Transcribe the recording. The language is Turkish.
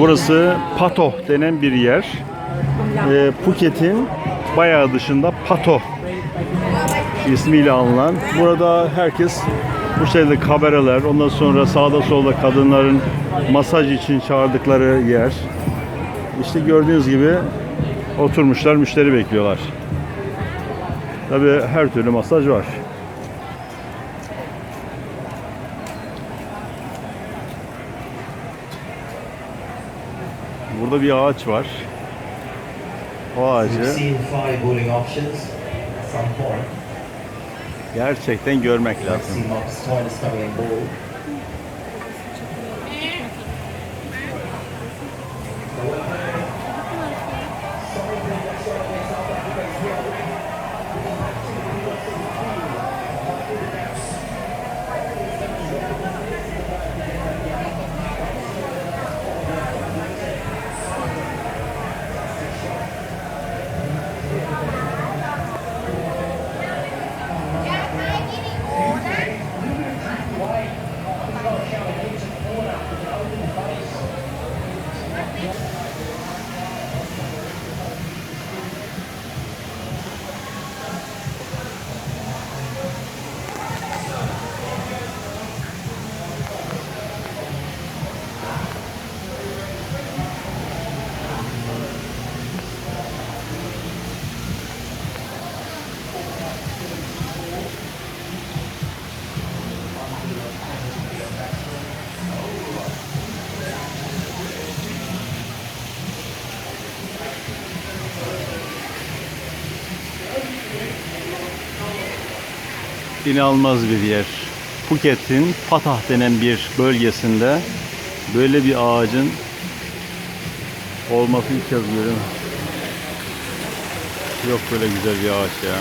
Burası Pato denen bir yer. Ee, Phuket'in bayağı dışında Pato ismiyle anılan. Burada herkes bu şekilde kamereler, ondan sonra sağda solda kadınların masaj için çağırdıkları yer. İşte gördüğünüz gibi oturmuşlar, müşteri bekliyorlar. Tabii her türlü masaj var. Burada bir ağaç var. O ağacı gerçekten görmek lazım. İnanılmaz bir yer. Phuket'in Patah denen bir bölgesinde böyle bir ağacın olması ilk kez görüyorum. Yok böyle güzel bir ağaç ya.